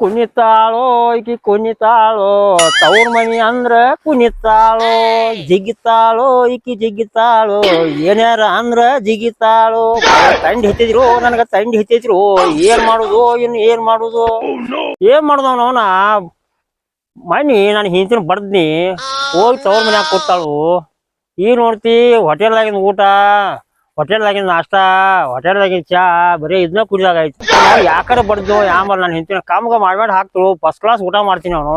ಕುಣಿತಾಳೋ, ಈಕಿ ಕುಣಿತಾಳೋ, ತವ್ರ ಮನಿ ಅಂದ್ರ ಕುಣಿತಾಳೋ, ಜಿಗಿತಾಳೋ, ಈಕಿ ಜಿಗಿತಾಳೋ, ಏನ್ಯಾರ ಅಂದ್ರ ಜಿಗಿತಾಳೋ ತಂಡಿ ಹಿತ್ತಿದ್ರು, ನನಗ ತಂಡಿ ಹಿತ್ತಿದ್ರು, ಏನ್ ಮಾಡುದು ಇನ್ ಏನ್ ಮಾಡುದು. ಏನ್ ಮಾಡುದು ಅವನ ಮನಿ ನಾನು ಹಿಂತಿನ ಬಡ್ದ್ನಿ, ಹೋಗಿ ತವ್ರ ಮನ್ಯಾಗ ಕೂತಾಳು. ಈಗ ನೋಡ್ತಿ ಹೋಟೆಲ್ದಾಗಿನ ಊಟ. ಹೋಟೆಲ್ದಾಗಿನ ನಾಷ್ಟಾ ಹೋಟೆಲ್ದಾಗಿನ ಚಾ ಬರೀ ಇದನ್ನ ಕುಡಿದಾಗ ಐತಿ ಯಾಕಡೆ ಬಡ್ದು ಯಾಂಬರ್ ನಾನು ಹಿಂತಿನ ಕಾಮಗ ಮಾಡ್ಬೇಡ ಹಾಕ್ತು ಫಸ್ಟ್ ಕ್ಲಾಸ್ ಊಟ ಮಾಡ್ತೀನಿ ಅವನು.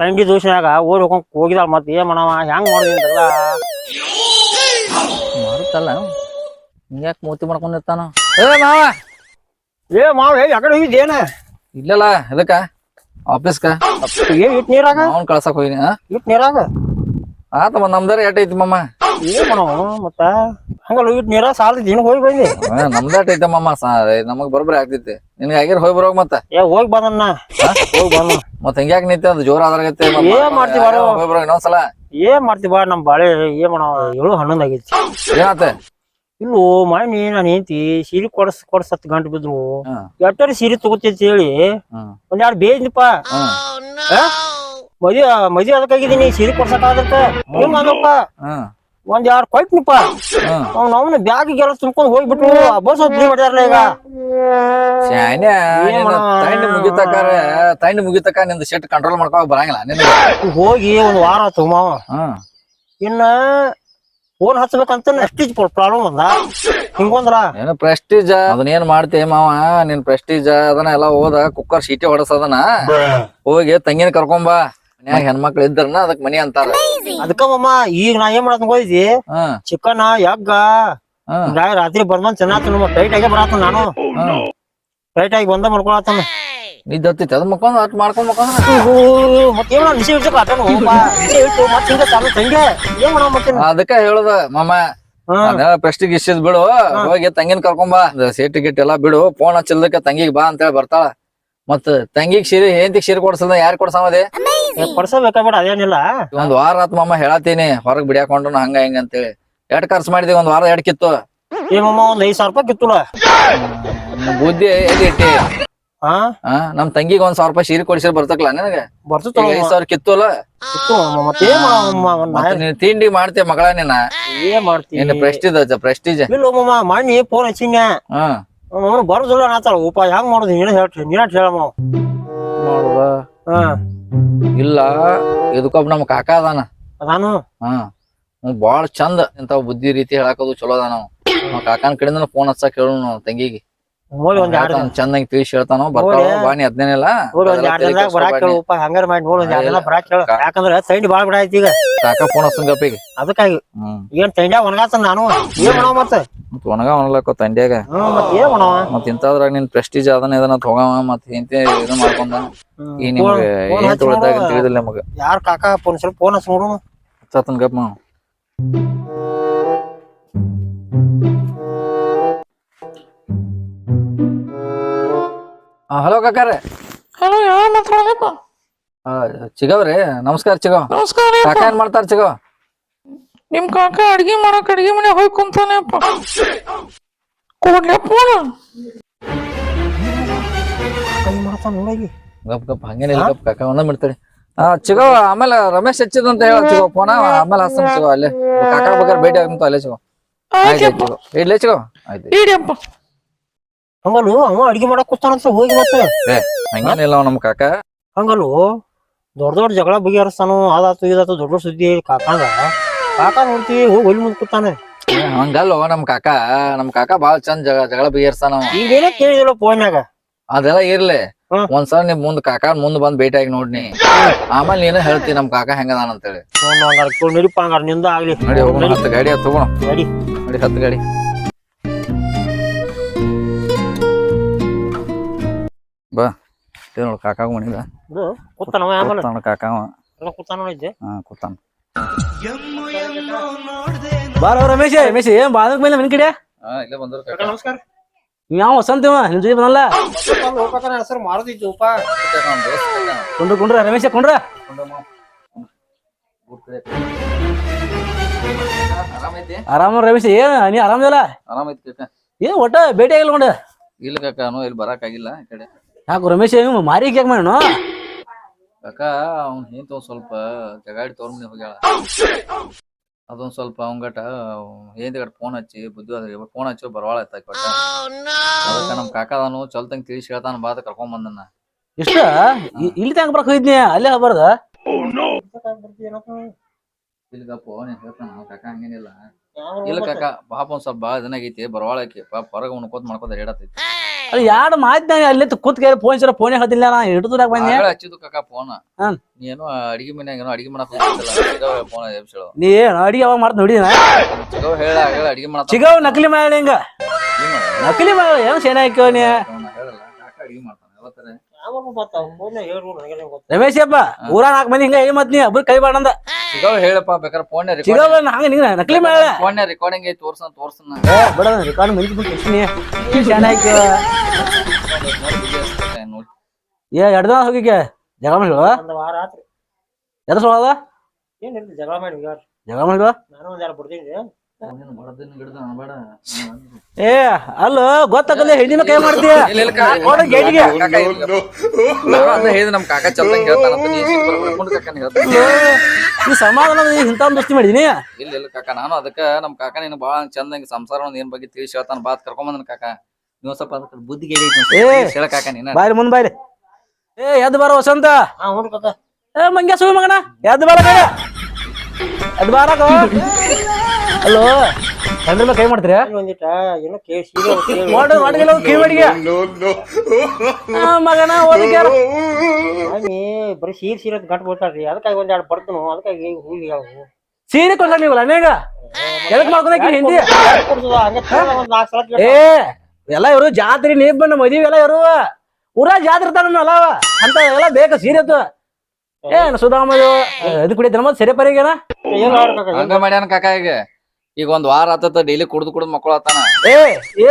ತಂಗಿ ದೂಷನ್ಯಾಗ ಓಡಿ ಹೋಗ್ಕೊಂಡ್ ಹೋಗಿದಾಳ ಮತ್ತೆ ಏನ್ ಮಾಡವ ಹೆಂಗ್ ಮಾಡಿದ್ರಲ್ಲ ಮಾಡುತ್ತಲ್ಲ ಹಿಂಗ್ಯಾಕ್ ಮೂತಿ ಮಾಡ್ಕೊಂಡಿರ್ತಾನ ಏ ಮಾವ! ಏ ಮಾವ ಹೇಳಿ ಯಾಕಡೆ ಹೋಗಿದ್ದೇನ ಇಲ್ಲಲ್ಲ ಅದಕ್ಕ ಆಫೀಸ್ಕ? ಏ ಇಟ್ ನೀರಾಗ? ಅವ್ನು ಕಳ್ಸಕ್ ಹೋಗಿನಿ ಇಟ್ ನೀರಾಗ? ಆತ ನಮ್ದಾರ ಎಟ್ ಐತಿ ಮಮ್ಮ ಏನ್ ಮಾಡವ ಮತ್ತ? ಹಂಗಲ್ಲ ಇಟ್ ನೀರ ಸಾಲ ದಿನ ಹೋಗಿ ಬಂದಿ ನಮ್ದಾಟ ಐತೆ ನಮಗ್ ಬರೋಬ್ಬರಿ ಆಗ್ತೈತಿ. ನಿನ್ಗೆ ಆಗಿರ್ ಹೋಗಿ ಬರೋಗ್ ಮತ್ತ. ಏ ಹೋಗಿ ಹೋಗಿ ಬಂದ ಮತ್ತ ಹಿಂಗ್ಯಾಕ್ ನಿಂತೆ ಅದು? ಜೋರ ಏನ್? ಹೋಗಿ ಇನ್ನೊಂದ್ಸಲ? ಏನ್ ಮಾಡ್ತಿ ಬಾ ನಮ್ ಬಾಳೆ ಏನ್ ಮಾಡವ ಏಳು ಹನ್ನೊಂದ್ ಆಗೈತಿ. ಏನಾತ ಇಲ್ಲೋ ಮಾಮಿ ನಾನು ಹೆಂಡತಿ ಸೀರೆ ಕೊಡ್ಸ್ ಕೊಡ್ಸ್ ಹತ್ತು ಗಂಟೆ ಬಿದ್ರು. ಎಟ್ಟರಿ ಸೀರೆ ತಗೋತೈತಿ ಹೇಳಿ. ಹ್ಮ್ ಒಂದ್ ಎರಡು ಮದಿ ಮದ್ವಿ ಮದ್ವಿ ಅದಕ್ಕಾಗಿದ್ದೀನಿ ಸೀರೆ ಕೊಡ್ಸಕ್ ಆಗತ್ತ ಹ್ಮ್ ಒಂದ್ ಯಾರು ಹ್ಮ್ ಅವ್ನ ಅವನ ಬ್ಯಾಗಿಗೆಲ್ಲ ತುಂಬಿಕೊಂಡು ಹೋಗ್ಬಿಟ್ಟು ಬಸ್ ಹತ್ತಿ ಈಗ? ಶಾನ್ಯ? ತಂಡಿ ಮುಗಿತಕಾರ ತಂಡಿ ಮುಗಿತಕ ನಿಂದ ಶೆಟ್ ಕಂಟ್ರೋಲ್ ಮಾಡ್ಕೋ ಬರಂಗಿಲ್ಲ ನಿನಗೆ. ಹೋಗಿ ಒಂದ್ ವಾರ ಆತು ಮಾವ. ಹ್ಮ್ ಇನ್ನ ಫೋನ್ ಹಚ್ಬೇಕಂತ ಪ್ರೆಸ್ಟೀಜ್ ಪ್ರಾಬ್ಲಮ್ ಅಂದ? ಹಿಂಗೊಂದ್ರ ಏನು ಪ್ರೆಸ್ಟೀಜ್ ಅದನ್ನ ಏನ್ ಮಾಡ್ತಿ ಮಾವ? ನಿನ್ ಪ್ರೆಸ್ಟೀಜ್ ಅದನ್ನ ಎಲ್ಲ ಹೋದ ಕುಕ್ಕರ್ ಸೀಟಿ ಹೊಡಸದನ ಹೋಗಿ ತಂಗಿನ ಕರ್ಕೊಂಬಾ ಮನ್ಯಾಗ ಹೆಣ್ಮಕ್ಳು ಇದ್ರನ ಅದಕ್ ಮನಿ ಅಂತಾರ. ಅದಕ್ಕ ಮಮ್ಮ ಈಗ ನಾ ಏನ್ ಮಾಡತ್ ಹೋಗಿ ಹ್ಮ್ ಚಿಕನ್ ಯಗ್ಗ. ಹಿಂಗಾಗಿ ರಾತ್ರಿ ಬಂದ್ ಚೆನ್ನಾತ ಟೈಟ್ ಆಗಿ ಬರತ್ತ ನಾನು. ಟೈಟ್ ಆಗಿ ಬಂದ ಮಾಡ್ಕೊಳತ್ತ ನಿದ್ದೆ ಹತ್ತೈತಿ ಅದ್ ಮಕ್ಕೊಂಡ್ ಅಟ್ ಮಾಡ್ಕೊಂಡ್ ಮಕ್ಕೊಂಡ್ ಮತ್ತೆ ಏನ ನಿಶೆ ಇಡ್ಸಕ್ ಆಟನು ಇಟ್ಟು ಮತ್ತೆ ಹಿಂಗ ಚಾಲು ತಂಗೆ. ಏನ್ ಮಾಡೋ ಮತ್ತೆ ಅದಕ್ಕ ಹೇಳುದ ಮಾಮ ಪ್ರೆಸ್ಟಿಗ್ ಇಷ್ಟಿದ್ ಬಿಡು. ಹೋಗಿ ತಂಗಿನ ಕರ್ಕೊಂಬಾ ಸೀಟ್ ಗಿಟ್ ಎಲ್ಲಾ ಬಿಡು. ಫೋನ್ ಹಚ್ಚಲ್ದಕ್ಕ ತಂಗಿಗ್ ಬಾ ಅಂತ ಹೇಳಿ ಬರ್ತಾಳ. ಮತ್ ತಂಗಿಗ್ ಸೀರೆ ಹೆಂತಿಗ್ ಸೀರೆ ಕೊಡ್ಸಲ್ದ ಯಾರ್ ಕೊಡ್ಸಮದೆ ಕೊಡ್ಸಬೇಕಾಗ್ಬೇಡ ಅದೇನಿಲ್ಲ. ಒಂದ್ ವಾರ ಆತ್ ಮಾಮ ಹೇಳತ್ತೀನಿ ಹೊರಗ್ ಬಿಡ್ಯಾಕೊಂಡು ಹಂಗ ಹಿಂಗ ಅಂತೇಳಿ. ಎರಡ್ ಖರ್ಚು ಮಾಡಿದ್ವಿ ಒಂದ್ ವಾರ ಎಡ್ ಕಿತ್ತು? ಏಮಮ್ಮ ಒಂದ್ ಐದ್ ಸಾವಿರ ರೂಪಾಯಿ ಕಿತ್ತುಳ ನಿನ್ ಬುದ್ಧಿ ಎಲ್ಲಿ ಇಟ್ಟಿ? ಹಾ ನಮ್ ತಂಗಿಗ್ ಒಂದ್ ಸಾವಿರ ರೂಪಾಯಿ ಸೀರೆ ಕೊಡಿಸಿರ್ ಬರ್ತಕ್ಲ ನನಗೆ? ಬರ್ತು ಐದ್ ಸಾವಿರ ಕಿತ್ತುಲ್ಲ ಕಿತ್ತು ನೀನ್ ತಿಂಡಿ ಮಾಡ್ತೀಯ ಮಗಳ ನೀನ ಏನ್ ಮಾಡ್ತೀನಿ ಪ್ರೆಸ್ಟೀಜ್ ಅಜ್ಜ ಪ್ರೆಸ್ಟೀಜ್ ಇಲ್ಲ ಮಮ್ಮ ಮಣ್ಣಿ ಫೋನ್ ಹಚ್ಚಿನ ಅವನು ಬರೋದಿಲ್ಲ ಅನ್ನತ್ತಾಳ ಉಪಾಯ ಹೆಂಗ್ ಮಾಡೋದು? ನೀನ ಹೇಳ್ರಿ ನೀನ ಹೇಳಮ್ಮ ನೋಡುವ ಹಾ. ಇಲ್ಲ ಇದಕ್ಕೊಬ್ಬ ನಮ್ ಕಾಕ ಅದಾನ. ಅದಾನು? ಹ್ಮ್ ಬಾಳ ಚಂದ ಇಂತಾವ್ ಬುದ್ಧಿ ರೀತಿ ಹೇಳಾಕೋದು ಚಲೋ ಅದಾನ ನಾವು ಕಾಕನ ಕಾಕನ್ ಕಡೆಯಿಂದ ಫೋನ್ ಹಚ್ಚಾಕ ಹೇಳು ತಂಗಿಗೆ. ನೋಡಿ ಒಂದ್ ಎರಡ್ ದಿನ ಚಂದಂಗ್ ತಿಳಿಸಿ ಹೇಳ್ತಾನೋ ಬರ್ತಾವ ಬಾಣಿ ಬಾನಿ ಹದ್ನೇನಿಲ್ಲ ನೋಡಿ ಒಂದ್ ಎರಡ್ ದಿನದಾಗ ಬರಾಕ್ ಹೇಳು ಹಂಗಾರ ಮಾಡಿ ನೋಡಿ ಒಂದ್ ಎರಡ್ ದಿನ ಬರಾಕ್ ಹೇಳು ಯಾಕಂದ್ರ ತಂಡಿ ಬಾಳ ಬಿಡ ಐತಿ ಈಗ. ಕಾಕ ಫೋನ್ ಅದಕ್ಕಾಗಿ. ಏನ್ ತಂಡ್ಯಾಗ ಒಣಗಾತ ನಾನು? ಏನ್ ಮಾಡೋ ಮತ್ತೆ? ಮತ್ ಒಣಗ ಒಣಲಕ್ಕ ತಂಡ್ಯಾಗ. ಮತ್ ಏನ್ ಮತ್ ಇಂತಾದ್ರಾಗ ನಿನ್ ಪ್ರೆಸ್ಟೀಜ್ ಅದನ್ನ ಇದನ್ನ ಹೋಗವ ಮತ್ ಇಂತ ಇದು ಮಾಡ್ಕೊಂಡ ಈ ನಿಮ್ಗೆ ಏನ್ ತುಳಿದಾಗ ತಿಳಿದಿಲ್ಲ ನಮಗ. ಯಾರ್ ಕಾಕ ಫೋನ್ ಸ್ವಲ್ಪ ಫೋನ್ ಹಚ್ಚ ನೋಡು ಹಚ್ಚತನ್ ಗಪ್ ಮಾವ ಹಲೋ ಕಾಕಾರೆ ಹಲೋ ಯಾರು ಮಾತಾಡಬೇಕು ಚಿಗವ್ರಿ ನಮಸ್ಕಾರ ಚಿಗೋ. ನಮಸ್ಕಾರ ಕಾಕ ಏನ್ ಮಾಡ್ತಾರ ಚಿಗೋ? ನಿಮ್ ಕಾಕ ಅಡ್ಗೆ ಮಾಡಕ್ ಅಡ್ಗೆ ಮನೆ ಹೋಗಿ ಕುಂತಾನೆ ಕೊಡ್ಲೆ ಫೋನ್ ಕೈ ಮಾಡ್ತಾನ ನೋಡಗಿ ಗಪ್ ಗಪ್ ಹಂಗೇನಿಲ್ಲ ಗಪ್ ಕಾಕ ಒಂದ ಬಿಡ್ತಾರೆ ಆ ಚಿಗವ್ ಆಮೇಲೆ ರಮೇಶ್ ಹಚ್ಚಿದ್ ಅಂತ ಹೇಳ ಚಿಗೋ ಫೋನ? ಆಮೇಲೆ ಹಸ್ತನ್ ಚಿಗೋ ಅಲ್ಲೇ. ಕಾಕ ಬೇಕಾದ್ರೆ ಭೇಟಿ ಆಗಂತ ಅಲ್ಲೇ ಚಿಗೋ. ಆಯ್ತು ಚಿಗವ್ ಇಡ್ಲೇ ಚಿಗೋ? ಆಯ್ತು ಇಡಿಯಪ್ಪ ಹಂಗಲ್ಲು? ಅವ ಅಡಿಗೆ ಮಾಡಕ್ ಕೂತಾನಂತ ಹೋಗಿ ಮತ್ತೆ. ಏ ಹಂಗೇನಿಲ್ಲ ನಮ್ ಕಾಕ. ಹಂಗಲ್ಲು? ದೊಡ್ಡ ದೊಡ್ಡ ಜಗಳ ಬಗೆಹರಿಸ್ತಾನು ಅದಾತು ಇದಾತು ದೊಡ್ಡ ದೊಡ್ಡ ಸುದ್ದಿ ಕಾಕಂಗ. ಕಾಕ ನೋಡ್ತೀವಿ ಹೋಗಿ ಒಲಿ ಮುಂದ್ ಕೂತಾನೆ. ಏ, ಹಂಗಲ್ಲ ನಮ್ ಕಾಕ. ನಮ್ ಕಾಕ ಬಾಳ ಚಂದ ಜಗಳ ಜಗಳ ಬಗೆಹರ್ಸಾನ ಅವ. ಈಗ ಏನೋ ಕೇಳಿದಿಲ್ಲ ಫೋನ್ಯಾಗ. ಅದೆಲ್ಲ ಇರ್ಲಿ. ಹ್ಮ್. ಒಂದ್ಸಲ ನಿಮ್ ಮುಂದ್ ಕಾಕ ಮುಂದ್ ಬಂದ್ ಭೇಟಿ ಆಗಿ ನೋಡ್ನಿ ಆಮೇಲೆ ನೀನು ಹೇಳ್ತಿ ನಮ್ ಕಾಕ ಹೆಂಗದಾನ ಅಂತೇಳಿ ಫೋನ್ ಹಂಗಾರ ಕೇಳಿ ನಡಿಪ್ಪ ಹಂಗಾರ ನಿಂದ ಆಗ್ಲಿ. ನಡಿ ಹೋಗೋಣ ಹತ್ತು ಗಾಡಿ ಹತ್ತು ಹೋಗೋಣ ನಡಿ. ನಡಿ ಹತ್ತು ಗಾಡಿ. ಬಾ ಇದು ನೋಡು ಕಾಕಾಗ ಆಮೇಲೆ ಕೂತಾನ ಕಾಕ ನೋಡಿದ್ದೆ ಹಾ ಕೂತಾನ. ಬಾರ ರಮೇಶ್ ರಮೇಶ್ ಏನ್ ಬಾದಕ್ ಮೇಲೆ ನಿನ್ ಕಡೆ? ಹಾ ಇಲ್ಲ ಬಂದ್ರು ಕಾಕ. ಕಾಕ ನಮಸ್ಕಾರ. ಯಾವ ವಸಂತ ಇವ ನಿನ್ ಜೊತೆ ಬಂದಲ್ಲ? ಹೆಸರು ದೋಸ್ತ ಕಾಕ. ಕುಂಡ್ರ ಕುಂಡ್ರ ರಮೇಶ ಕುಂಡ್ರ. ಆರಾಮ ರಮೇಶ್ ಏನ್ ನೀ ಆರಾಮದಲ್ಲ? ಆರಾಮ ಐತಿ ಏನ್ ಒಟ್ಟ ಭೇಟಿ ಆಗಿಲ್ಲ ಕೊಂಡ ಇಲ್ಲ ಕಾಕ ಇಲ್ಲಿ ಬರಕ್ ಆಗಿಲ್ಲ ಈ ಕಡೆ. ಯಾಕೆ ರಮೇಶ್ ಇವ್ ಮಾರಿಗೆ ಯಾಕೆ ಮಾಡೋಣ ಕಾಕ ಅವ್ನ್ ಹಿಂತ ಒಂದ್ ಸ್ವಲ್ಪ ಜಗಾಡಿ ತೋರ್ ಮನೆ ಹೋಗ್ಯಾಳ. ಅದೊಂದ್ ಸ್ವಲ್ಪ ಅವಂಗಟ ಏನ್ ಫೋನ್ ಹಚ್ಚಿ ಬುದ್ಧಿ ಅದ ಫೋನ್ ಹಚ್ಚಿ ಬರವಾಳ ಆಯ್ತ ಕೊಟ್ಟ ಅದಕ್ಕ ನಮ್ ಕಾಕಾದನು ಚಲ್ತಂಗ್ ತಿಳಿಸಿ ಹೇಳ್ತಾನ ಬಾತ್ ಕರ್ಕೊಂಡ್ ಬಂದನ್ನ ಇಷ್ಟ ಇಲ್ಲಿ ತಂಗ ಬರಕ್ ಹೋಗಿದ್ನಿ ಅಲ್ಲೇ ಹೋಗ್ಬಾರ್ದ ಇಲ್ಗಪ್ಪ ನೀನ್ ಹೇಳ್ತಾನ ಕಾಕ ಹಂಗೇನಿಲ್ಲ. ಇಲ್ಲ ಕಾಕ ಪಾಪ ಒಂದ್ ಸ್ವಲ್ಪ ಬಾಳ ದಿನ ಆಗೈತಿ ಬರವಾಳಕ್ಕೆ ಪಾಪ ಹೊರಗ ಉಣ್ಕೋತ್ ಮಾಡ್ಕೋತ ರೇಡತೈತಿ ಅಲ್ಲಿ ಯಾರು ಮಾತಿನ ಅಲ್ಲಿ ಕೂತ್ ಕೇಳಿ ಫೋನ್ ಸರ ಫೋನ್ ಹತ್ತಿಲ್ಲ ನಾ ಹಿಡಿದುರಾಗ ಬಂದೆ. ಆಗಳೇ ಹಚ್ಚಿದ್ದು ಕಾಕ ಫೋನ್ ಹ್ಮ್. ನೀ ಏನೋ ಅಡಿಗೆ ಮನ್ಯಾಗ ಏನೋ ಅಡಿಗೆ ಮಾಡಕ್ ಹೋಗಿದ್ದಲ್ಲ ಫೋನ್ ಹೇಳು ನೀ ಏನ್ ಅಡಿಗೆ ಯಾವಾಗ ಮಾಡ್ತ ನೋಡಿನ ಚಿಗವ್ ಹೇಳ ಆಗಳ ಅಡಿಗೆ ಮಾಡತ್ತ ಚಿಗವ್ ನಕಲಿ ಮಾಡಿ ಹಿಂಗ. ನಕಲಿ ಮಾಡಿ ಏನ್ ಶೇನ ಹಾಕ್ಯವ ನೀ? ಹೇಳಲ್ಲ ಕಾಕ ಅಡಿಗೆ ಮಾಡ್ತಾನ. ರಮೇಶ್ ಅಪ್ಪ ಊರ ನಾಲ್ಕು ಮಂದಿ ಹಿಂಗ ಹೇಳಿ ಮತ್ ನೀ ಒಬ್ರು ಕೈ ಬಾಡಂದ ಚಿಗವ್ ಹೇಳಪ್ಪ ಬೇಕಾರ ಫೋನ್ ಚಿಗವ್ ಹಂಗ ನಿಂಗ ನಕಲಿ ಮಾಡ ಫೋನ್ ರೆಕಾರ್ಡಿಂಗ್ ಐತಿ ತೋರ್ಸನ್ ತೋರ್ಸನ ಏ ಬಿಡ ರೆಕಾರ್ಡ್ ಮಂದಿ ಬಿಟ್ಟು ಎಷ್ಟು ಏ ಎರಡು ದಿನ ಹೋಗಿಗೆ ಜಗಳ ಮಾಡಿ ವಾರ ಆತ್ರಿ. ಎದ್ರ ಸೋಳದ ಏನಿಲ್ಲ ಜಗಳ ಮಾಡಿ ಜಗಳ ಮಾಡಿ ನಾನು ಒಂದ್ ಯಾರು ಬಿಡ್ತೀನಿ ಏ ಅಲ್ಲ ಗೊತ್ತಾಗಲ್ಲ ಹೆಣ್ಣಿನ ಕೈ ಮಾಡ್ತೀಯ? ಇಲ್ಲ ಇಲ್ಲ ಕಾಕ, ಗೇಟಿಗೆ. ಹೇಳಿದೆ ನಮ್ ಕಾಕ. ಈ ಸಮಾಧಾನ ಇಂಥ ದೋಸ್ತಿ ಮಾಡಿದೀನಿ? ಇಲ್ಲ ಇಲ್ಲ ಕಾಕ ನಾನು ಅದಕ್ಕ ನಮ್ ಕಾಕ ನೀನು ಬಾಳ ಚಂದ ಸಂಸಾರ ಏನ್ ಬಗ್ಗೆ ತಿಳಿಸಿ ಹೇಳ್ತಾನ ಬಾತ್ ಕರ್ಕೊಂಬಂದನ ಕಾಕ. ನೀವು ಸ್ವಲ್ಪ ಅದಕ್ಕೆ ಬುದ್ಧಿಗೆ ಏ. ಹೇಳ ಕಾಕ ನೀನ. ಬಾಯ್ಲಿ ಮುಂದ್ ಬಾರಿ ಏ ಎದ್ದು ಬಾರ ವಸಂತ? ಏ ಮಂಗ್ಯ ಸುಮ್ಮ ಮಗನ. ಎದ್ದು ಬಾರ ಎದ್ ಎದ್ದು ಬಾರಕ ಸಣ್ಣ ಕೈ ಮಾಡ್ತೀರಾ? ಒಂದಿಟ ಏನೋ ಕೇಳಿ ಕೈ ಮಾಡಿಗೆ ಆ, ಮಗನ? ಸ್ವಾಮಿ ಬರೀ ಸೀರೆ ಸೀರೆ ಗಂಟು ಬಿಡ್ತಾರ್ರಿ ಅದಕ್ಕಾಗಿ ಒಂದ್ ಎರಡು ಬರ್ತನು ಅದಕ್ಕಾಗಿ ಸೀರೆ ಕೊಡ್ಲ ನೀವಲ್ಲ ಅನೇಗ ಎದಕ್ ಮಾಡ್ಕೊಳಕ್ಕೆ ಹಿಂದಿ? ಕೊಡ್ತದ ಹಂಗ ಒಂದ್ ನಾಲ್ಕು ಸಲ. ಏ ಎಲ್ಲ ಇವರು ಜಾತ್ರೆ ನೀವ್ ಬಂದ ಮದುವೆ ಎಲ್ಲ ಇರುವ ಊರ ಜಾತ್ರೆ ಇರ್ತಾನ ಅಲ್ಲವ ಅಂತ ಎಲ್ಲ ಬೇಕು ಸೀರೆ ಅದು ಏನ್ ಸುಧಾಮ ಇದು ಕುಡಿದ್ರ ಮತ್ತೆ ಸರಿ ಪರಿಗೇನ? ಹಂಗ ಮಾಡ್ಯಾನ ಕಾಕ ಈಗ? ಈಗ ಒಂದ್ ವಾರ ಆತತ ಡೈಲಿ ಕುಡ್ದು ಕುಡ್ದು ಮಕ್ಕಳು ಆತಾನ. ಏ ಏ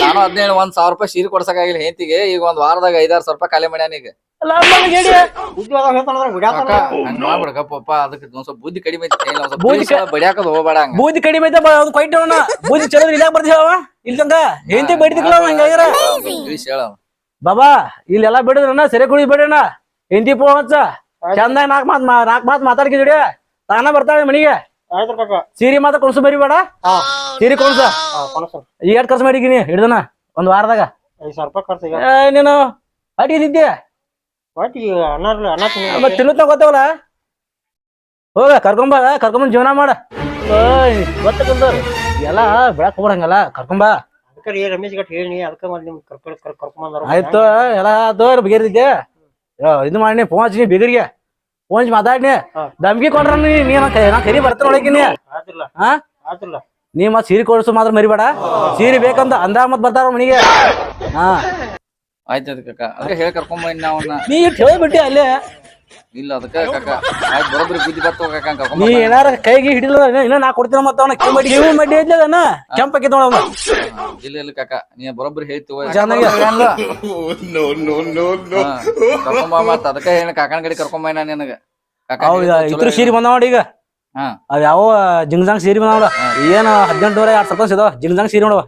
ನಾನು ಹದಿನೇಳು ಒಂದ್ ಸಾವಿರ ರೂಪಾಯಿ ಸೀರೆ ಕೊಡ್ಸಕ್ಕಾಗಿಲ್ಲ ಹೆಂತಿಗೆ ಈಗ ಒಂದ್ ವಾರದಾಗ ಐದಾರು ಸಾವಿರ ರೂಪಾಯಿ ಖಾಲಿ ಮಾಡ್ಯಾನ ಈಗ. ಅದಕ್ಕೆ ಒಂದ್ ಸ್ವಲ್ಪ ಬುದ್ಧಿ ಕಡಿಮೆ ಐತಿ ಬಡಿಯಾಕದ್ ಹೋಗ್ಬೇಡ ಹಂಗ. ಬೂದಿ ಕಡಿಮೆ ಐತೆ ಬೂದಿ ಚಲೋ ಇಲ್ಲ ಬರ್ತೀವಿ ತಿಳಿಸಿ ಹೇಳ ಬಾಬಾ ಇಲ್ಲೆಲ್ಲ ಬಿಡದ್ರಣ್ಣ ಸೆರೆ ಕುಡಿ ಬಿಡಣ. ಹೆಂತಿ ಫೋನ್ ಹಚ್ಚ ಚಂದ ನಾಕ್ ಮಾತ್ ನಾಕ್ ಮಾತ್ ಮಾತಾಡ್ಕಿದ್ರಿ ತಾನ ಬರ್ತಾಳೆ ಮನಿಗೆ. ಆಯ್ತು ಕಾಕ. ಸೀರೆ ಮಾತ್ರ ಕೊಡ್ಸು ಬರೀ ಬೇಡ? ಸೀರೆ ಕೊಡ್ಸ. ಈಗ ಎಷ್ಟು ಖರ್ಚು ಮಾಡಿದೀನಿ? ಹಿಡ್ದನ? ಒಂದ್ ವಾರದಾಗ? ಐದು ಸಾವಿರ ರೂಪಾಯಿ ಖರ್ಚು ಈಗ. ನೀನು ಅಡಿಗಿದ್ದೆ ಒಟ್ಟು ಈಗ ಅನ್ನ ಇರ್ಲಿ, ಅನ್ನ ತಿನ್ನ. ಮತ್ತೆ ತಿನ್ನುತ್ತ ಗೊತ್ತಾವಲ್ಲ ಹೋಗ ಕರ್ಕೊಂಬ ಕರ್ಕೊಂಬಂದ್ ಜೀವನ ಮಾಡ. ಎಲ್ಲ ಬೆಳಕ್ ಹೋಗ್ಬರಂಗಲ್ಲ ಕರ್ಕೊಂಬ ಅದಕ್ಕೆ ರಮೇಶ್ ಗಟ್ ಹೇಳಿ ಅದಕ್ಕೆ ಮತ್ತೆ ನಿಮ್ಗೆ ಕರ್ಕೊಂಡು ಕರ್ಕೊಂಬಂದಾರ ಆಯ್ತು ಎಲ್ಲ ಬಗೆರಿದ್ದೆ. ಇದು ಮಾಡಿ ಫೋನ್ ಹಚ್ಚಿ ಬಿಗರಿಗೆ ಹಚ್ಚಿ ಮಾತಾಡ್ನಿ. ದಮ್ಗಿ ಕೊಡ್ರ ನೀ ನೀ ನಾ ಕೈ- ನಾ ಕರಿ ಬರ್ತಾರ ಒಳಗಿನಿ ನೀ? ಮತ್ ಸೀರೆ ಕೊಡ್ಸು ಮಾತ್ರ ಮರಿಬೇಡ. ಸೀರೆ ಬೇಕಂತ ಅಂದ ಮತ್ ಬರ್ತಾರ ಮನಿಗೆ. ಹಾ. ಆಯ್ತು ಅದಕ್ಕೆ ಕಾಕ. ಅದಕ್ಕೆ ಹೇಳಿ ಕರ್ಕೊಂಡ್ ಬಂದ್ ಅವನ್ನ ನೀ ಇಟ್ಟು ಹೇಳ್ಬಿಟ್ಟಿ ಅಲ್ಲೇ. ಇಲ್ಲ ಅದಕ್ಕೆ ಕಾಕ. ಆಯ್ತು ಬರೋಬ್ರಿ ಬುದ್ಧಿ ಬರ್ತವ ಕಾಕ ಕರ್ಕೊಂಡ್ ನೀ ಏನಾರ ಕೈಗೆ ಹಿಡಿಲ್ಲ ಇನ್ನ ನಾ ಕೊಡ್ತೀನಿ ಮತ್ತ ಅವನ ಕಿವಿ ಮಡಿ ಕಿವಿ ಅದನ್ನ? ಕೆಂಪ ಕೆಂಪಕ್ಕೆ ತೊಗೊಳವ ಇಲ್ಲ ಇಲ್ಲ ಕಾಕ. ನೀ ಬರೋಬ್ರಿ ಹೇಳ್ತೀವ ಚೆನ್ನಾಗಿ ಕರ್ಕೊಂಬ ಮತ್ತ. ಅದಕ್ಕೆ ಹೇಳಿ ಕಾಕನ ಗಡಿ ಕರ್ಕೊಂಬ ನಾ ನಿನಗ. ಕಾಕ ಇತ್ರ ಸೀರೆ ಬಂದಾವ ನೋಡಿ ಈಗ. ಹಾ. ಅವ್ ಯಾವ ಜಿಂಗ್ಜಾಂಗ್ ಸೀರೆ ಬಂದಾವ ಏನ ಹದಿನೆಂಟುವರೆ ಎರಡ್ ಸಾವಿರ ಇದಾವ ಜಿಂಗ್ಜಾಂಗ್ ಸೀರೆ ನೋಡವ.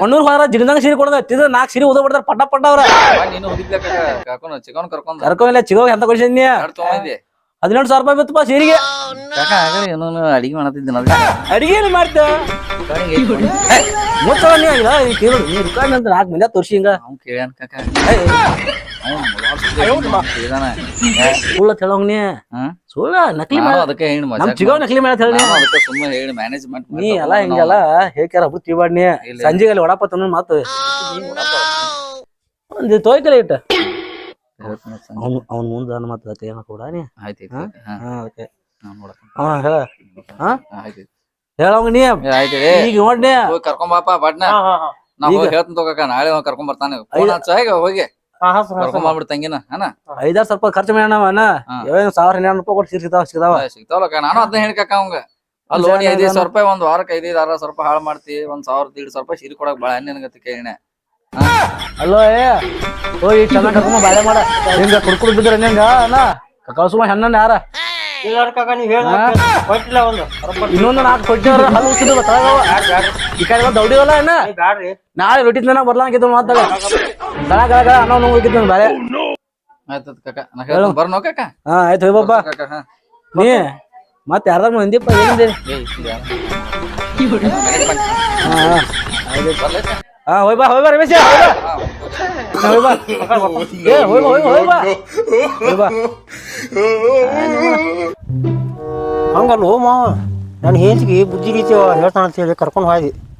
ಮಣ್ಣೂರ್ ಹೋದ್ರ ಜಿಂಗ್ಜಾಂಗ್ ಸೀರೆ ಕೊಡದ. ತಿಂದ್ರ ನಾಲ್ಕು ಸೀರೆ ಉದ ಬಿಡ್ತಾರ ಪಟ್ಟ ಪಟ್ಟ ಅವ್ರ. ನೀನು ಕಾಕೋನ ಚಿಕನ್ ಕರ್ಕೊಂಡ್ ಕರ್ಕೊಂಡಿಲ್ಲ ಕೊಡ್ಸಿದ್ನಿ ಹದಿನೆಂಟು ಸಾವಿರ ರೂಪಾಯಿ ಬಿತ್ತಪ್ಪ ಸೀರಿಗೆ. ಕಾಕ ಆಗಲೇ ಏನೋ ಅಡಿಗೆ ಮಾಡತ್ತಿದ್ದೀನಿ ಅಡಿಗೆ ಏನ್ ಮಾಡ್ತ? ಮುಚ್ಚಳ ನೀ ಈಗ ಅಂತ ನಾಲ್ಕು ಮಂದಿ ತೋರ್ಸಿ ಹಿಂಗ. ಅವ್ನು ಕೇಳ್ಯಾನ ಕಾಕ. ಸುಳ್ಳ ಹೇಳೋಂಗ್ ನೀ ಹಾ? ಸುಳ್ಳ ನಕಲಿ ಮಾಡ ಅದಕ್ಕೆ ಹೇಳಿ ನಮ್ ನಕಲಿ ಮಾಡ ಹೇಳಿ ಅದಕ್ಕೆ ಸುಮ್ಮನೆ ಹೇಳಿ ಮ್ಯಾನೇಜ್ಮೆಂಟ್ ನೀ ಎಲ್ಲ ಹಿಂಗೆಲ್ಲ ಹೇಕ್ಯಾರ ಹಬ್ಬ ಇಲ್ಲ. ಸಂಜೆಗೆ ಅಲ್ಲಿ ವಡಾಪ ತಂದ್ ಮಾತು. ಒಂದು ತೋಯ್ಕಲ್ಲ ಇಟ್ಟ. ಅವ್ನು ಅವ್ನ ಮುಂದೆ ನನ್ನ ಮಾತು ಅದಕ್ಕೆ ಏನೋ ಕೂಡ ನೀ. ಆಯ್ತು ಹಾ? ಓಕೆ. ಹಾ ಹೇಳ. ಹಾ? ಆಯ್ತು ಹೇಳೋಂಗ ನೀ. ಆಯ್ತು ಈಗ ನೋಡ್ನಿ. ಕರ್ಕೊಂಬಾಪ ಬಡ್ನ. ನಾ ಹೋಗಿ ಹೇಳ್ತೀನಿ ತಗೋಕ ನಾಳೆ ಕರ್ಕೊಂಡ್ ಬರ್ತಾನೆ. ಹೋಗಿ. ಕರ್ಕೊಂಡ್ ಬಂದ್ಬಿಡ್ ತಂಗಿನ ಹನ ಐದಾರು ಸ್ವಲ್ಪ ಖರ್ಚು ಮಾಡೋಣ ಅಣ್ಣ. ಏನು ಸಾವಿರ ಹನ್ನೆರಡು ರೂಪಾಯಿ ಕೊಟ್ಟು ಸಿಗ್ತಾವ ಸಿಗ್ತಾವ. ಸಿಗ್ತಾವಲ್ಲ ನಾನು ಅದನ್ನ ಹೇಳ್ಕಕ್ಕ ಕಾಕ ಅವಂಗ. ಅಲ್ಲಿ ನೀ ಐದೈದು ಸಾವಿರ ರೂಪಾಯಿ ಒಂದ್ ವಾರಕ್ಕೆ ಐದೈದು ಆರು ಸಾವಿರ ರೂಪಾಯಿ ಹಾಳು ಮಾಡ್ತಿ ಒಂದ್ ಸಾವಿರ ದೀಡ್ ಸಾವಿರ ರೂಪಾಯಿ ಸೀರೆ ಕೊಡಕ್ ಬಾಳ ನಿನಗತ್ತೆ ಕೇಳಿನ ಅಲ್ಲೋ ಏ ಹೋಗಿ ಚೆನ್ನಾಗಿ ಕರ್ಕೊಂಡ್ ಬಾಳೆ ಮಾಡ. ಹಿಂಗ ಕುಡ್ಕೊಂಡ್ ಬಿದ್ರ ಹೆಂಗ ಅಣ್ಣ. ಕಳ್ಸುವ ಹೆಣ್ಣನ್ನ ಯಾರ? ಇಲ್ಲ ಕಾಕ ನೀವ್ ಹೇಳ ಕೊಟ್ಟಿಲ್ಲ ಒಂದು. ಇನ್ನೊಂದು ನಾಲ್ಕು ಕೊಟ್ಟಿವ್ರ ಹಲ್ಲು ಉಚ್ಚಿದ್ರು ತಳಗವ ಈ ಕಡೆ ದೌಡಿವಲ್ಲ ಅಣ್ಣ ಬ್ಯಾಡ್ರಿ. ನಾಳೆ ರೊಟ್ಟಿ ತನ ಬರ್ಲಾಕಿದ್ದು ಮಾತಾಡ ಗಳ ಗಳ ಗಳ ಅನ್ನೋ ನೋವು ಹೋಗಿದ್ದು ನನ್ ಬಾಳೆ. ಆಯ್ತು ಕಾಕ. ನಾ ಹೇಳ್ತೀನಿ ಬರ್ನೋ ಕಾಕ? ಹಾ ಆಯ್ತು ನೀ ಮತ್ತೆ ಯಾರ? ಮಂದಿಪ್ಪ ಏನಿದೆ ಏ ಇಲ್ಲ ಹಾ ಹಾ. ಬರ್ಲೈತೆ? ಹೋಯ್ ಬಾ ಹೋಯ್ ಬಾ ರಮೇಶ ಹೋಯ್ ಬಾ. ಹಾ, ಹೋಯ್ ಬಾ ಹೋಯ್ ಬಾ ಹೋಯ್ ಬಾ. ಹೋಯ್ ಬಾ. ಹಂಗಲ್ಲ ಮಾವ ನನ್ನ ಹೆಂಡತಿಗೆ ಬುದ್ಧಿ ರೀತಿ ಹೇಳ್ತಾನ ಅಂತ ಹೇಳಿ ಕರ್ಕೊಂಡು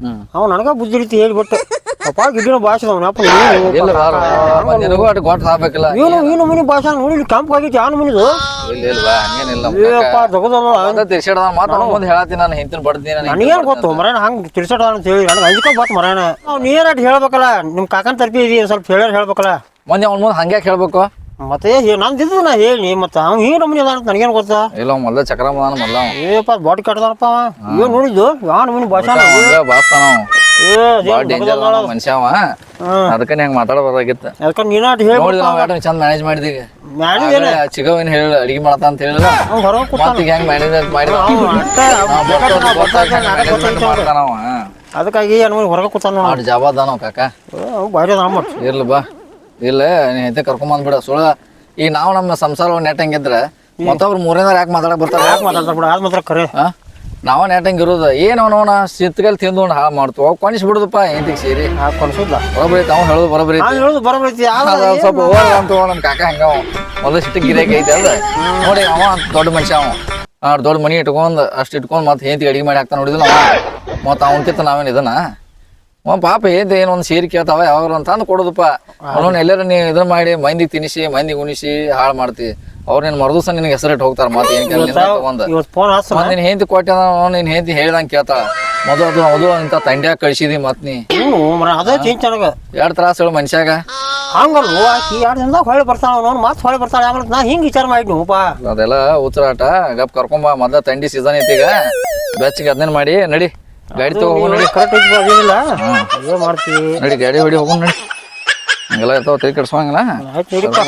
ಹ್ಮ್. ಅವ ನನಗ ಬುದ್ಧಿ ರೀತಿ ಹೇಳ್ಬಿಟ್ಟು. ಅಪ್ಪ ಗಿಡ್ಡಿನ ಭಾಷೆ ಅವನಪ್ಪ ನಿನಗೂ ಅಟ್ ಗೊತ್ತ ಆಗ್ಬೇಕಲ್ಲ. ಇವನು ಇವನು ಮನಿ ಭಾಷೆ ನೋಡಿ ಕೆಂಪ್ ಆನು ಯಾನು ಮನಿದು? ಏಪ್ಪ ಜಗದಲ್ಲ ತಿರ್ಸಾಡ ಮಾತು ಮುಂದೆ ಹೇಳತ್ತೀನಿ ನಾನು ಹಿಂತಿನ ಬಡ್ತೀನಿ ನಾನು ನನಗೇನ್ ಗೊತ್ತು ಮರಣ ಹಂಗ ತಿರ್ಸಾಡ ಅಂತ ಹೇಳಿ ನನಗೆ ಅಂಜಿಕ ಗೊತ್ತು ಮರಣ ನಾವು ನೀರಾಟ ಹೇಳ್ಬೇಕಲ್ಲ ನಿಮ್ ಕಾಕನ್ ತರ್ಪಿ ಇದೀವಿ ಸ್ವಲ್ಪ ಹೇಳ್ಯಾರ ಹೇಳ್ಬೇಕಲ್ಲ. ಮೊನ್ನೆ ಅವ್ನ ಮುಂದೆ ಹಂಗ್ಯಾಕೆ ಹೇಳ್ಬೇಕು? ಮತ್ತೆ ನಂದಿದ್ದು ನಾ ಹೇಳಿ ಮತ್ತೆ ಅವ್ನು ಹಿಂಗ ನಮನಿ ಅದ ನನಗೇನು ಗೊತ್ತಾ ಇಲ್ಲ ಮೊದ್ಲ ಚಕ್ರ ಮದಾನ ಮೊದ್ಲ ಏಪ್ಪ ಬಾಡಿ ಕಟ್ಟದಾರಪ್ಪ ಅವ ಏನ್ ನೋಡಿದ್ದು ಮನಿ ಡೇಂಜರ್ ಮನುಷ್ಯ ಅವ ಅದಕ್ಕೆ ಹಂಗ ನೀನಾಟ ನೋಡಿ ಹೇಳ್ಬಿಟ್ಟು ನಾವ್ ಯಾಟನ್ ಚಂದ ಮ್ಯಾನೇಜ್ ಮಾಡಿದಿರಿ ಮ್ಯಾಡಿ ಏನು ಚಿಗವಿನ ಹೇಳಿ ಅಡಿಗೆ ಮಾಡತ್ತ ಅಂತ ಕೂತಾನ ಹೆಂಗ್ ಮ್ಯಾನೇಜ್ ಮಾಡಿ ಅದಕ್ಕಾಗಿ ಹೊರಗ ಹೊರಗೆ ಕೂತಾನ ನೋಡಿ ಜಾಬ್ ಅದಾನವ ಕಾಕ ಅದ ಮಟ್ ಇರ್ಲಿ ಬಾ ಇಲ್ಲ ನೀ ಐತೆ ಕರ್ಕೊಂಡ್ ಬಂದ್ಬಿಡ ಸುಳ್ಳ ಈಗ ನಾವು ನಮ್ಮ ಸಂಸಾರ ನೆಟ್ ಹಂಗಿದ್ರ ಮತ್ತೊಬ್ರು ಮೂರನೇದಾರ ಯಾಕೆ ಮಾತಾಡಕ್ ಬರ್ತಾರ? ಯಾಕೆ ಮಾತಾಡ್ತಾರ ಬಿಡ ಅದು ಮಾತ್ರ ಕರೆ. ಆ? ನಾವ ಇರೋದ. ಏನ್ ಅವನವನ ಸಿತ್ಕಲ್ ತಿಂದು ಹಾಳು ಮಾಡ್ತು. ಕೊನಿಸ್ ಬಿಡುದಪ್ಪ ಎಂತಿಗೆ ಸೇರಿ. ಆ ಕೊನ್ಸುದ್ಲ. ಬರಬರಿ ಅವ್ನು ಹೇಳೋದು ನಾನು ಹೇಳುದು ಐತಿ ಅದ ಆದ್ರೆ ಸ್ವಲ್ಪ ಹೋಗಲ್ಲ ಅಂತ ನಮ್ಮ ಕಾಕ ಹಂಗ ಅವ. ಮೊದಲು ಸಿಟ್ಟು ಗಿರಾಕಿ ಐತಿ ಅಲ್ಲ ನೋಡಿ ಅವ ದೊಡ್ಡ ಮನುಷ್ಯ ಅವ. ಆ ದೊಡ್ಡ ಮನಿ ಇಟ್ಕೊಂಡ್ ಅಷ್ಟ್ ಇಟ್ಕೊಂಡ್ ಮತ್ತೆ ಹೆಂತಿ ಅಡಿಗೆ ಮಾಡಿ ಹಾಕ್ತಾನ ನೋಡಿದ್ನ ಅವ. ಮತ್ತ ಅವನ್ಕಿಂತ ನಾವೇನ್ ಇದನ್ನ? ಅವ ಪಾಪ ಏದ್ ಏನ್ ಒಂದು ಸೇರಿ ಕೇಳ್ತಾವ ಯಾವಾಗ ಅಂತ ಅಂದ್ ಕೊಡೋದಪ್ಪ. ಅವನವ್ನ ಎಲ್ಲಾರ ನೀ ಇದನ್ನ ಮಾಡಿ ಮಂದಿಗೆ ತಿನ್ನಿಸಿ ಮಂದಿ ಉಣಿಸಿ ಹಾಳು ಮಾಡ್ತಿ. ಅವ್ರ ನಿನ್ ಮರುದಿವ್ಸ ನಿನಗೆ ಹೆಸರಿಟ್ಟು ಹೋಗ್ತಾರ ಮತ್ತೆ ಏನ್ ಒಂದ್ ನಿನ್ ಹೆಂಡತಿ ಕೊಟ್ಟ ನಿನ್ ಹೆಂಡತಿ ಹೇಳ್ದಂಗ್ ಕೇಳ್ತಾಳ. ಮೊದಲು ಅದು ಅದು ಅಂತ ತಂಡ್ಯಾಗ ಕಳ್ಸಿದಿ ಮತ್ ನೀ. ಎರಡ್ ತ್ರಾಸ ಹೇಳು ಮನುಷ್ಯಾಗ. ಹಂಗಲ್ಲ ಆಕಿ ಎರಡು ದಿನದಾಗ ಹೊಳೆ ಬರ್ತಾಳ ಅವನು ಮತ್ತೆ ಹೊಳೆ ಯಾಕಂದ್ರೆ ನಾ ಹಿಂಗೆ ವಿಚಾರ ಮಾಡಿ ಅದೆಲ್ಲ ಉತ್ತರಾಟ ಗಪ್ ಕರ್ಕೊಂಬ ಮೊದ್ಲ ತಂಡಿ ಸೀಸನ್ ಐತಿ ಈಗ. ಬೆಚ್ಚಗೆ ಅದನ್ನ ಮಾಡಿ ನಡಿ. ಗಾಡಿ ತಗೋ ಹೋಗು ನೋಡಿ ಕರೆಕ್ಟ್ ಐತಿ ಅದೇನಿಲ್ಲ ಏನ್ ಮಾಡ್ತಿ ನಡಿ ಗಾಡಿ ಹೊಡಿ ಹೋಗು ನೋಡಿ. ಹಂಗೆಲ್ಲ ಇರ್ತಾವ ತಲೆ ಕೆಡ್ಸೋಂಗಿಲ್ಲ ಆಯ್ತು ನಡಿಪ್ಪ